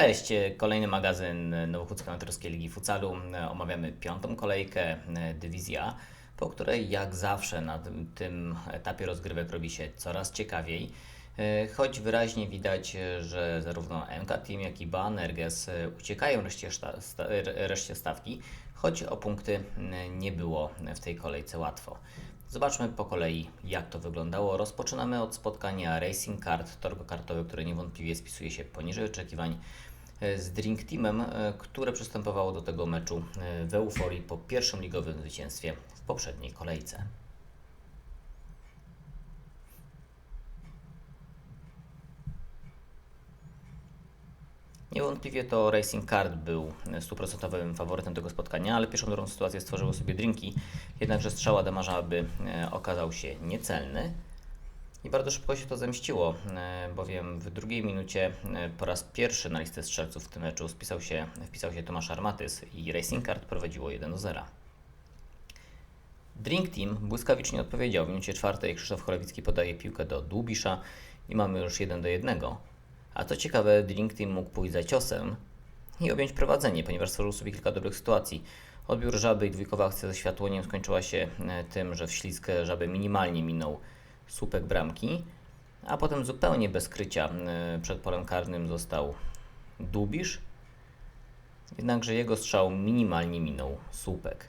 Cześć, kolejny magazyn Nowochódzkiej Amatorskiej Ligi Futsalu. Omawiamy piątą kolejkę dywizja, po której jak zawsze na tym, etapie rozgrywek robi się coraz ciekawiej. Choć wyraźnie widać, że zarówno MK Team, jak i BAN, Erges uciekają reszcie, reszcie stawki, choć o punkty nie było w tej kolejce łatwo. Zobaczmy po kolei, jak to wyglądało. Rozpoczynamy od spotkania Racing Card, torgo kartowe, które niewątpliwie spisuje się poniżej oczekiwań e, z Drink Teamem, e, które przystępowało do tego meczu e, w euforii po pierwszym ligowym zwycięstwie w poprzedniej kolejce. Niewątpliwie to Racing Card był stuprocentowym faworytem tego spotkania, ale pierwszą drugą sytuację stworzyły sobie drinki, jednakże strzał Adamarza aby e, okazał się niecelny. I bardzo szybko się to zemściło, e, bowiem w drugiej minucie e, po raz pierwszy na listę strzelców w tym meczu wpisał się, wpisał się Tomasz Armatys i Racing Card prowadziło 1 0. Drink Team błyskawicznie odpowiedział. W minucie czwartej Krzysztof Chorowicki podaje piłkę do Dłubisza i mamy już 1 do 1. A co ciekawe, Drink Team mógł pójść za ciosem i objąć prowadzenie, ponieważ stworzył sobie kilka dobrych sytuacji. Odbiór żaby i dwójkowa akcja ze światłoniem skończyła się e, tym, że w ślizgę żaby minimalnie minął słupek bramki, a potem zupełnie bez krycia e, przed polem karnym został Dubisz, jednakże jego strzał minimalnie minął słupek.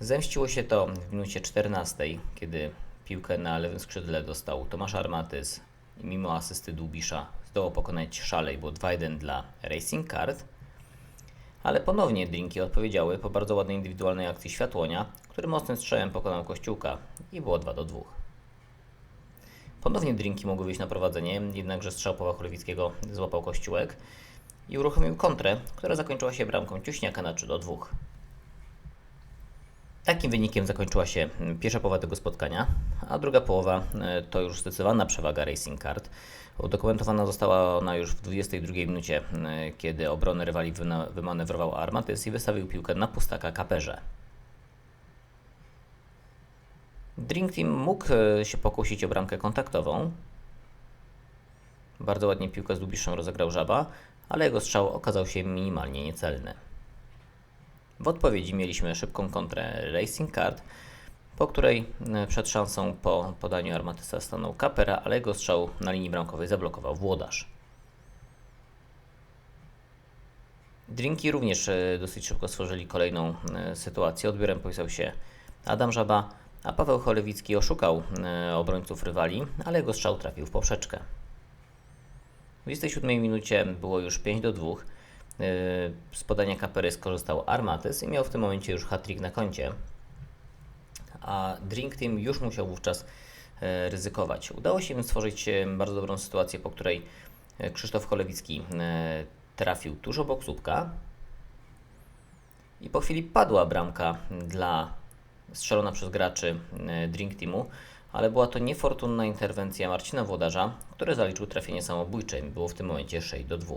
Zemściło się to w minucie 14, kiedy piłkę na lewym skrzydle dostał Tomasz Armatys i mimo asysty Dubisza zdołał pokonać szalej, było 2-1 dla Racing Card. Ale ponownie drinki odpowiedziały po bardzo ładnej indywidualnej akcji Światłonia, który mocnym strzałem pokonał Kościółka i było 2 do 2. Ponownie drinki mogły wyjść na prowadzenie, jednakże strzał Pawła Chorowickiego złapał Kościółek i uruchomił kontrę, która zakończyła się bramką Ciuśniaka na 3 do 2. Takim wynikiem zakończyła się pierwsza połowa tego spotkania, a druga połowa e, to już zdecydowana przewaga Racing Card. Udokumentowana została ona już w 22 minucie, e, kiedy obronę rywali wymanewrował Armatys i wystawił piłkę na pustaka Kaperze. Drink Team mógł e, się pokusić o bramkę kontaktową. Bardzo ładnie piłkę z Dubiszem rozegrał Żaba, ale jego strzał okazał się minimalnie niecelny. W odpowiedzi mieliśmy szybką kontrę Racing Card, po której e, przed szansą po podaniu Armatysa stanął Kapera, ale jego strzał na linii bramkowej zablokował Włodarz. Drinki również e, dosyć szybko stworzyli kolejną sytuację. Odbiorem popisał się Adam Żaba, a Paweł Cholewicki oszukał obrońców rywali, ale jego strzał trafił w poprzeczkę. W 27 minucie było już 5 do 2. Z podania Kapery skorzystał Armatys i miał w tym momencie już hat-trick na koncie a Drink Team już musiał wówczas e, ryzykować. Udało się im stworzyć e, bardzo dobrą sytuację, po której e, Krzysztof Cholewicki trafił tuż obok słupka i po chwili padła bramka dla strzelona przez graczy Drink Teamu, ale była to niefortunna interwencja Marcina Włodarza, który zaliczył trafienie samobójcze. Było w tym momencie 6 do 2.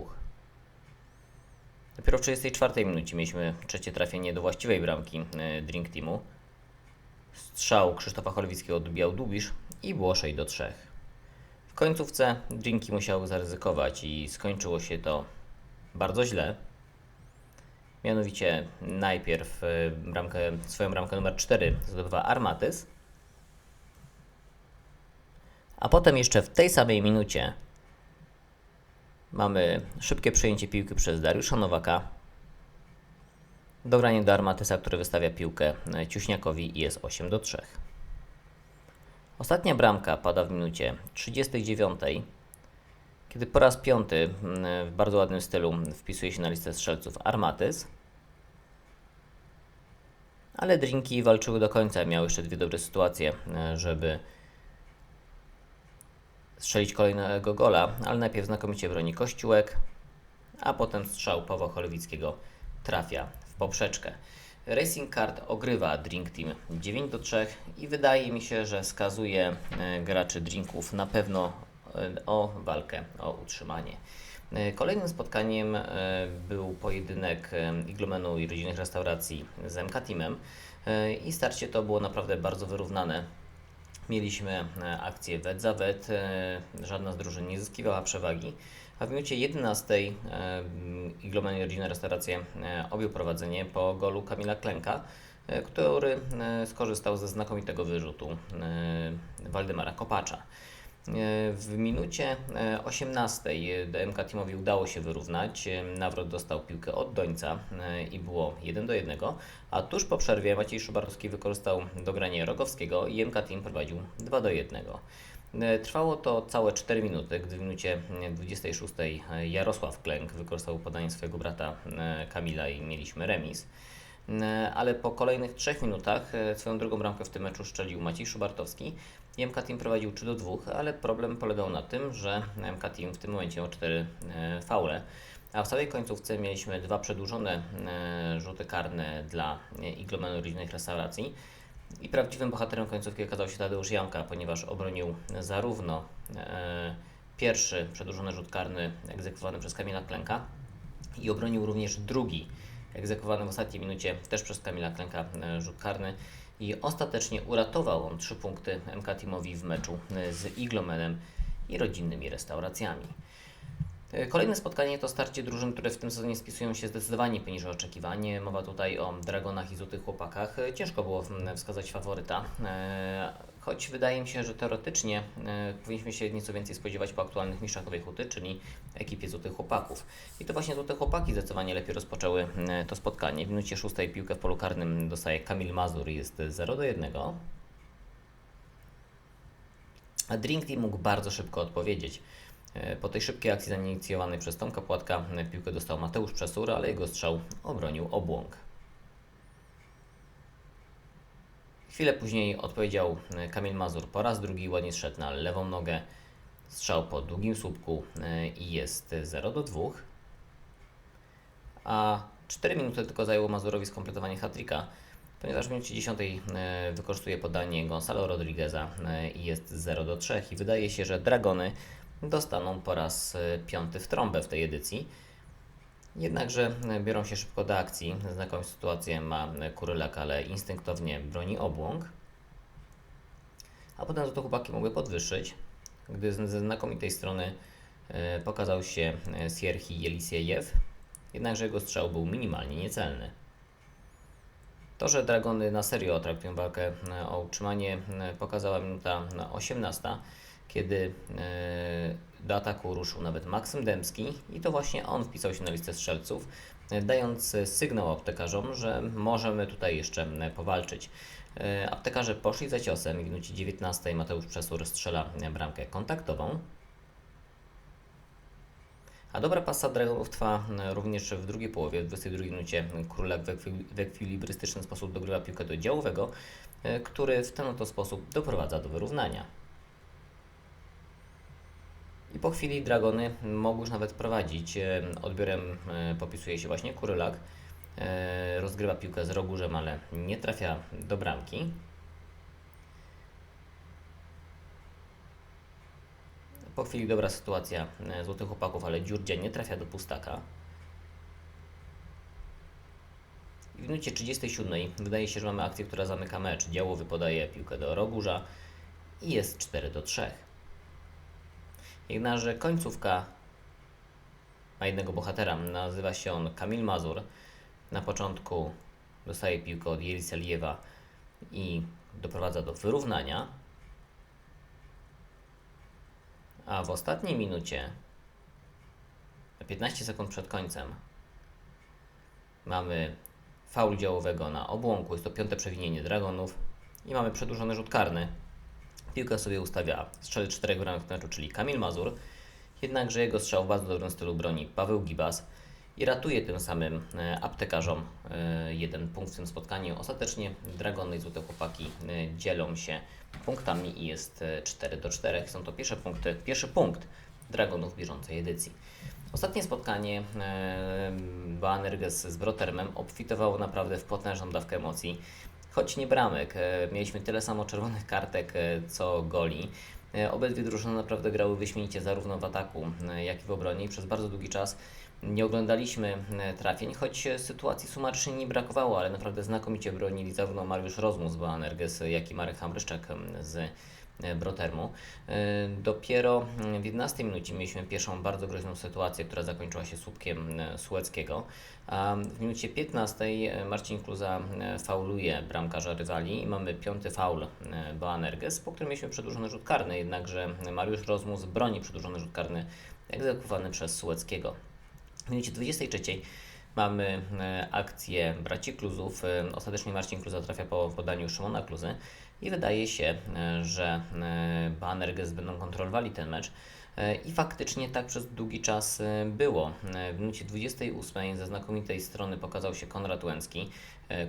Dopiero w 34 minucie mieliśmy trzecie trafienie do właściwej bramki Drink Teamu. Strzał Krzysztofa Cholewickiego odbijał Dubisz i było 6 do 3. W końcówce drinki musiały zaryzykować i skończyło się to bardzo źle. Mianowicie najpierw e, bramkę, swoją bramkę numer 4 zdobywa Armatys, a potem jeszcze w tej samej minucie mamy szybkie przejęcie piłki przez Dariusza Nowaka. Dogranie do Armatysa, który wystawia piłkę e, Ciuśniakowi i jest 8 do 3. Ostatnia bramka pada w minucie 39, kiedy po raz piąty w bardzo ładnym stylu wpisuje się na listę strzelców Armatys. Ale drinki walczyły do końca, miały jeszcze dwie dobre sytuacje, e, żeby strzelić kolejnego gola, ale najpierw znakomicie broni Kościółek, a potem strzał Pawła Cholewickiego trafia poprzeczkę. Racing Card ogrywa Drink Team 9 do 3 i wydaje mi się, że skazuje e, graczy drinków na pewno o walkę o utrzymanie. E, kolejnym spotkaniem był pojedynek Iglomenu i rodzinnych restauracji z MK Teamem i starcie to było naprawdę bardzo wyrównane. Mieliśmy e, akcję wet za wet, e, żadna z drużyn nie zyskiwała przewagi, a w minucie 11 e, Iglomen i Rodzina Restauracje e, objął prowadzenie po golu Kamila Klenka, e, który e, skorzystał ze znakomitego wyrzutu e, Waldemara Kopacza. E, W minucie e, 18 DMK Teamowi udało się wyrównać. E, Nawrot dostał piłkę od Dońca e, i było 1 do 1, a tuż po przerwie Maciej Szubarowski wykorzystał dogranie Rogowskiego i MK Team prowadził 2 do 1. E, Trwało to całe 4 minuty, gdy w minucie e, 26 Jarosław Klęk wykorzystał podanie swojego brata e, Kamila i mieliśmy remis. E, Ale po kolejnych 3 minutach e, swoją drugą bramkę w tym meczu szczelił Maciej Szubartowski. MK Team prowadził 3 do 2, ale problem polegał na tym, że MK Team w tym momencie miał 4 e, faule. A w całej końcówce mieliśmy dwa przedłużone rzuty karne dla Iglomenu Rodzinnych Restauracji. I prawdziwym bohaterem końcówki okazał się Tadeusz Janka, ponieważ obronił zarówno pierwszy przedłużony rzut karny egzekwowany przez Kamila Klenka i obronił również drugi egzekwowany w ostatniej minucie też przez Kamila Klenka e, rzut karny i ostatecznie uratował on trzy punkty MK Teamowi w meczu e, z Iglomenem i rodzinnymi restauracjami. E, Kolejne spotkanie to starcie drużyn, które w tym sezonie spisują się zdecydowanie poniżej oczekiwań. Mowa tutaj o Dragonach i Złotych Chłopakach. Ciężko było wskazać faworyta, choć wydaje mi się, że teoretycznie e, powinniśmy się nieco więcej spodziewać po aktualnych mistrzach Nowej Huty, czyli ekipie Złotych Chłopaków. I to właśnie Złote Chłopaki zdecydowanie lepiej rozpoczęły e, to spotkanie. W minucie szóstej piłkę w polu karnym dostaje Kamil Mazur jest 0 do 1. A Drink Team mógł bardzo szybko odpowiedzieć. E, Po tej szybkiej akcji zainicjowanej przez Tomka Płatka piłkę dostał Mateusz Przesur, ale jego strzał obronił Obłąk. Chwilę później odpowiedział e, Kamil Mazur po raz drugi, ładnie zszedł na lewą nogę. Strzał po długim słupku e, i jest 0 do 2. A 4 minuty tylko zajęło Mazurowi skompletowanie hat-tricka, ponieważ w minucie 10 e, wykorzystuje podanie Gonzalo Rodrigueza i jest 0 do 3 i wydaje się, że Dragony dostaną po raz piąty w trąbę w tej edycji. Jednakże e, biorą się szybko do akcji. Znakomą sytuację ma e, Kurylak, ale instynktownie broni obłąk. A potem to chłopaki mogły podwyższyć, gdy ze znakomitej strony e, pokazał się Sierhi Jelisiejew, jednakże jego strzał był minimalnie niecelny. To, że Dragony na serio traktują walkę o utrzymanie, pokazała minuta e, 18, kiedy e, do ataku ruszył nawet Maksym Dębski i to właśnie on wpisał się na listę strzelców, dając sygnał aptekarzom, że możemy tutaj jeszcze e, powalczyć. E, Aptekarze poszli za ciosem i w minucie 19 Mateusz Przesur strzela e, bramkę kontaktową. A dobra pasa Dragonów trwa również w drugiej połowie. W 22 minucie Królak w ekwi- w ekwilibrystyczny sposób dogrywa piłkę do działowego, który w ten oto sposób doprowadza do wyrównania. I po chwili Dragony mogły już nawet prowadzić. E, Odbiorem e, popisuje się właśnie Kurylak. E, Rozgrywa piłkę z rogurzem, ale nie trafia do bramki. Po chwili dobra sytuacja Złotych Chłopaków, ale Dziurdzia nie trafia do pustaka. W minucie 37 wydaje się, że mamy akcję, która zamyka mecz. Działowy podaje piłkę do Rogurza i jest 4 do 3. Jednakże końcówka ma jednego bohatera. Nazywa się on Kamil Mazur. Na początku dostaje piłkę od Jelisa Liewa i doprowadza do wyrównania. A w ostatniej minucie, 15 sekund przed końcem, mamy faul działowego na obłąku. Jest to piąte przewinienie Dragonów. I mamy przedłużony rzut karny. Piłkę sobie ustawia strzel 4 bramek w meczu, czyli Kamil Mazur. Jednakże jego strzał w bardzo dobrym stylu broni Paweł Gibas i ratuje tym samym e, aptekarzom e, jeden punkt w tym spotkaniu. Ostatecznie Dragony i Złote Chłopaki e, dzielą się punktami i jest e, 4 do 4. Są to pierwsze punkty, pierwszy punkt Dragonów bieżącej edycji. Ostatnie spotkanie Banerges z Brotermem obfitowało naprawdę w potężną dawkę emocji. Choć nie bramek, e, mieliśmy tyle samo czerwonych kartek, e, co goli. E, Obydwie drużyny naprawdę grały wyśmienicie zarówno w ataku, jak i w obronie i przez bardzo długi czas Nie oglądaliśmy trafień, choć sytuacji sumarycznie nie brakowało, ale naprawdę znakomicie bronili zarówno Mariusz Rozmus z Boanerges, jak i Marek Hamryszczak z Brotermu. Dopiero w 11 minucie mieliśmy pierwszą bardzo groźną sytuację, która zakończyła się słupkiem Sueckiego. A w minucie 15 Marcin Kluza fauluje bramkarza rywali i mamy piąty faul Boanerges, po którym mieliśmy przedłużony rzut karny, jednakże Mariusz Rozmus broni przedłużony rzut karny egzekwowany przez Sueckiego. W minucie 23 mamy e, akcję braci Kluzów. E, ostatecznie Marcin Kluza trafia po podaniu Szymona Kluzy i wydaje się, e, że Banerges będą kontrolowali ten mecz. I faktycznie tak przez długi czas było. W minucie 28 ze znakomitej strony pokazał się Konrad Łęcki,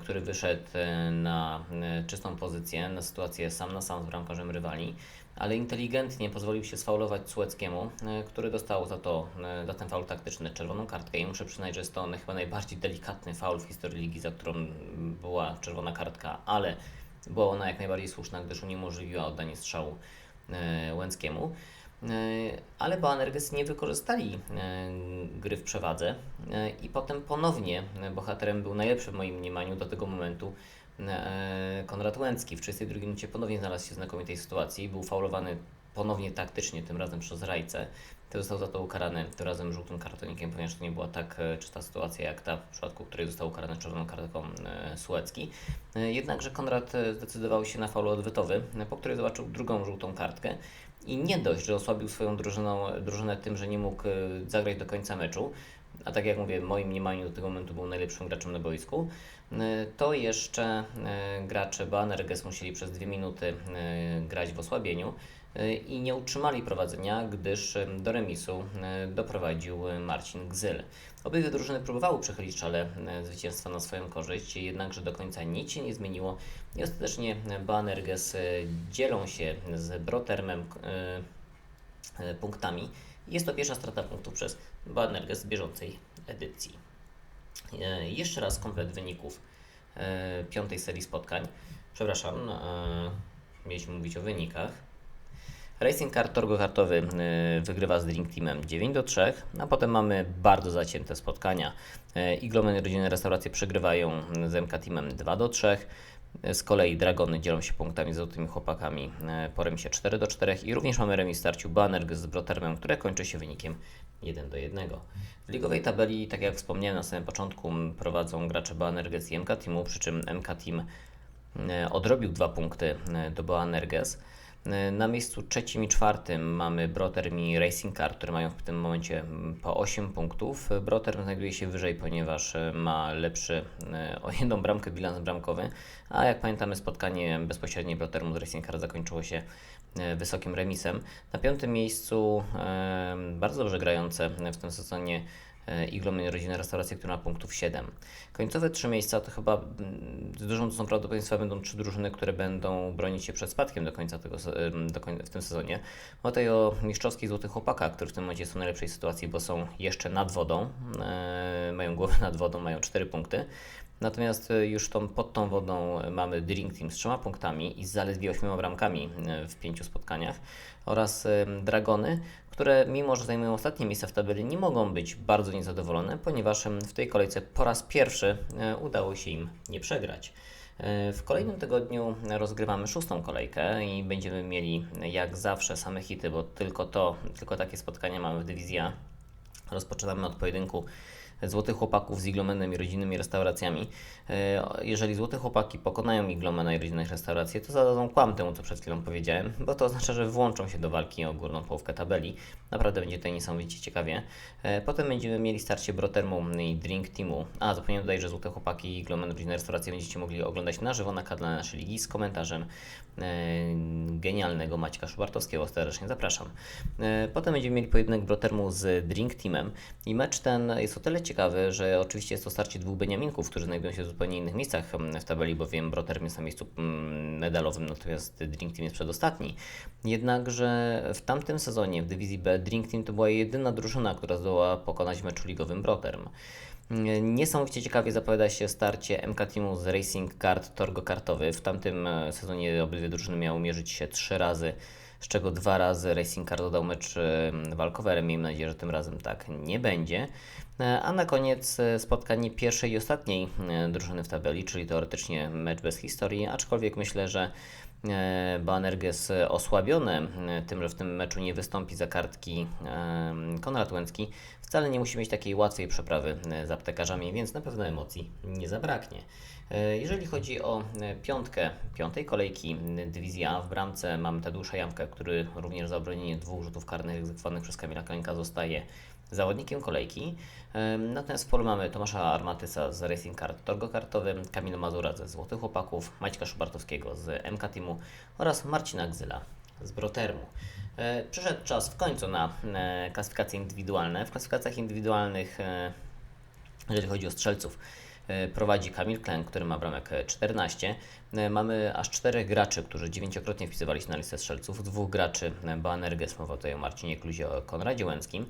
który wyszedł na czystą pozycję, na sytuację sam na sam z bramkarzem rywali ale inteligentnie pozwolił się sfaulować Sueckiemu, e, który dostał za to, e, za ten faul taktyczny czerwoną kartkę i muszę przyznać, że jest to chyba najbardziej delikatny faul w historii ligi, za którą była czerwona kartka, ale była ona jak najbardziej słuszna, gdyż uniemożliwiła oddanie strzału e, Łęckiemu. Ale Boanerges nie wykorzystali gry w przewadze i potem ponownie bohaterem był najlepszy w moim mniemaniu do tego momentu E, Konrad Łęcki w 32 minucie ponownie znalazł się w znakomitej sytuacji. Był faulowany ponownie taktycznie, tym razem przez Rajce. Został za to ukarany razem żółtym kartonikiem, ponieważ to nie była tak e, czysta sytuacja jak ta, w przypadku której został ukarany czerwoną kartką e, Suecki. Jednakże Konrad zdecydował się na faul odwytowy, po której zobaczył drugą żółtą kartkę. I nie dość, że osłabił swoją drużyną, drużynę tym, że nie mógł zagrać do końca meczu, a tak jak mówię, w moim mniemaniu do tego momentu był najlepszym graczem na boisku, E, to jeszcze e, gracze Banerges musieli przez dwie minuty e, grać w osłabieniu i nie utrzymali prowadzenia, gdyż do remisu doprowadził Marcin Gzyl. Obydwie drużyny próbowały przechylić szale zwycięstwa na swoją korzyść, jednakże do końca nic się nie zmieniło i ostatecznie Banerges dzielą się z Brotermem punktami. Jest to pierwsza strata punktów przez Banerges w bieżącej edycji. Jeszcze raz komplet wyników piątej serii spotkań. Przepraszam, mieliśmy mówić o wynikach. Racing Kart Torgo Kartowy wygrywa z Drink Teamem 9 do 3, a potem mamy bardzo zacięte spotkania. Iglomen i rodzinne restauracje przegrywają z MK Teamem 2 do 3. Z kolei Dragony dzielą się punktami z złotymi chłopakami po remisie 4 do 4 i również mamy remis starciu Banner z Brotermem, które kończy się wynikiem 1 do 1. W ligowej tabeli, tak jak wspomniałem na samym początku, prowadzą gracze Boanerges i MK Teamu, przy czym MK Team odrobił dwa punkty do Boanerges. E, na miejscu trzecim i czwartym mamy Broterm i Racing Car, które mają w tym momencie po 8 punktów. Broterm znajduje się wyżej, ponieważ ma lepszy o jedną bramkę bilans bramkowy, a jak pamiętamy spotkanie bezpośrednie Brotermu z Racing Car zakończyło się E, wysokim remisem. Na piątym miejscu e, bardzo dobrze grające w tym sezonie e, Iglomin Rodzinne Restauracje, która ma punktów 7. Końcowe trzy miejsca to chyba mm, z dużą dozą prawdopodobieństwa będą trzy drużyny, które będą bronić się przed spadkiem do końca tego, do końca, w tym sezonie. Mowa tutaj o mistrzowskich Złotych Chłopaka, którzy w tym momencie są w najlepszej sytuacji, bo są jeszcze nad wodą, e, mają głowę nad wodą, mają 4 punkty. Natomiast e, już tą, pod tą wodą mamy Drink Team z trzema punktami i zaledwie ośmioma bramkami e, w pięciu spotkaniach oraz e, Dragony, które mimo, że zajmują ostatnie miejsca w tabeli, nie mogą być bardzo niezadowolone, ponieważ w tej kolejce po raz pierwszy udało się im nie przegrać. W kolejnym tygodniu rozgrywamy szóstą kolejkę i będziemy mieli jak zawsze same hity, bo tylko to, tylko takie spotkania mamy w dywizji. Rozpoczynamy od pojedynku Złotych Chłopaków z Iglomenem i rodzinnymi restauracjami. E, jeżeli Złote Chłopaki pokonają Iglomena i rodzinnych restauracje, to zadadzą kłam temu, co przed chwilą powiedziałem, bo to oznacza, że włączą się do walki o górną połówkę tabeli. Naprawdę będzie tutaj niesamowicie ciekawie. E, potem będziemy mieli starcie Brotermu i Drink Teamu. A, zapomniałem dodać, że Złote Chłopaki i Iglomen rodzinne restauracje będziecie mogli oglądać na żywo na kanale naszej ligi z komentarzem e, genialnego Maćka Szubartowskiego. Serdecznie zapraszam. Potem będziemy mieli pojedynek Brotermu z Drink Teamem i mecz ten jest o tyle ciekawy, ciekawy, że oczywiście jest to starcie dwóch Beniaminków, którzy znajdują się w zupełnie innych miejscach w tabeli, bowiem Broterm jest na miejscu mm, medalowym, natomiast Drink Team jest przedostatni. Jednakże w tamtym sezonie w dywizji B Drink Team to była jedyna drużyna, która zdołała pokonać w meczu ligowym Broterm. Niesamowicie ciekawie zapowiada się starcie MK Teamu z Racing Kart Torgo Kartowy. W tamtym e, sezonie obydwie drużyny miały mierzyć się trzy razy z czego dwa razy Racing Car dodał mecz e, walkowerem. Miejmy nadzieję, że tym razem tak nie będzie. E, A na koniec spotkanie pierwszej i ostatniej drużyny w tabeli, czyli teoretycznie mecz bez historii, aczkolwiek myślę, że e, Banerges osłabione e, tym, że w tym meczu nie wystąpi za kartki e, Konrad Łęcki, wcale nie musi mieć takiej łatwej przeprawy e, z aptekarzami, więc na pewno emocji nie zabraknie. E, Jeżeli chodzi o e, piątkę piątej kolejki dywizji A, w bramce mamy Tadeusza Jamkę, który również za obronienie dwóch rzutów karnych egzekwowanych przez Kamila Końka zostaje zawodnikiem kolejki. Natomiast w polu mamy Tomasza Armatysa z Racing Kart Torgo Kartowym, Kamila Mazura ze Złotych Chłopaków, Maćka Szubartowskiego z MK Teamu oraz Marcina Gzyla z Brotermu. E, Przyszedł czas w końcu na e, klasyfikacje indywidualne. W klasyfikacjach indywidualnych e, jeżeli chodzi o strzelców, prowadzi Kamil Klęk, który ma bramek e, 14. E, Mamy aż czterech graczy, którzy dziewięciokrotnie wpisywali się na listę strzelców. Dwóch graczy e, Banerges, mowa tutaj o Marcinie Kluzie, o Konradzie Łęckim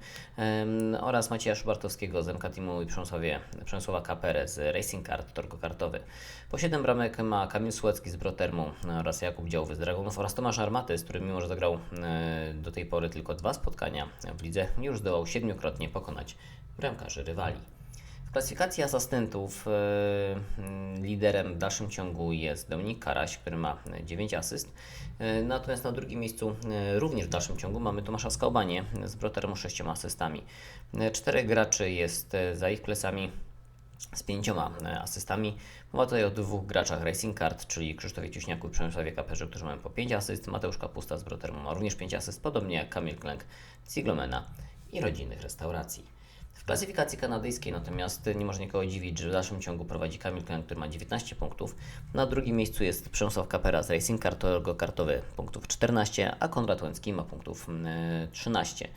oraz Macieja Szubartowskiego z MK Teamu i Przemysławie, Przemysława z Racing Kart, Torgo Kartowy. Po 7 bramek ma Kamil Sułecki z Brotermu e, oraz Jakub Działowy z Dragonów oraz Tomasz Armatys, który mimo, że zagrał e, do tej pory tylko dwa spotkania w lidze, już zdołał siedmiokrotnie pokonać bramkarzy rywali. Klasyfikacji asystentów e, liderem w dalszym ciągu jest Dominik Karaś, który ma e, 9 asyst. E, Natomiast na drugim miejscu e, również w dalszym ciągu mamy Tomasza Skałbanie z Brotermu 6 asystami. Czterech graczy jest za ich plecami z pięcioma asystami. Mowa tutaj o dwóch graczach Racing Card, czyli Krzysztofie Ciuśniaku i Przemysławie Kaperze, którzy mają po 5 asyst. Mateusz Kapusta z Brotermu ma również 5 asyst, podobnie jak Kamil Klęk z Iglomena i rodzinnych restauracji. W klasyfikacji kanadyjskiej natomiast nie może nikogo dziwić, że w dalszym ciągu prowadzi Kamil Klęk, który ma 19 punktów. Na drugim miejscu jest Przemysław Kapera z Racing Torgo Kartowy punktów 14, a Konrad Łęcki ma punktów e, 13.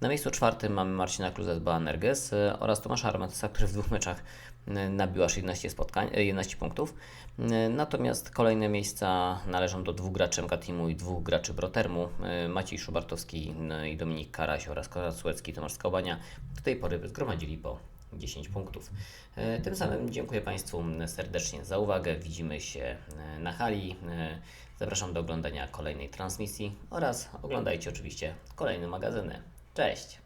Na miejscu czwartym mamy Marcina Kluzę z Banerges e, oraz Tomasza Armatysa, który w dwóch meczach e, nabił aż 11, spotkań, e, 11 punktów. E, Natomiast kolejne miejsca należą do dwóch graczy MK i dwóch graczy Brotermu. e, Maciej Szubartowski no i Dominik Karaś oraz Konrad Sułecki i Tomasz Skałbania do tej pory zgromadzili po 10 punktów. E, Tym samym dziękuję Państwu serdecznie za uwagę. Widzimy się e, na hali. E, Zapraszam do oglądania kolejnej transmisji oraz oglądajcie oczywiście kolejne magazyny. Cześć!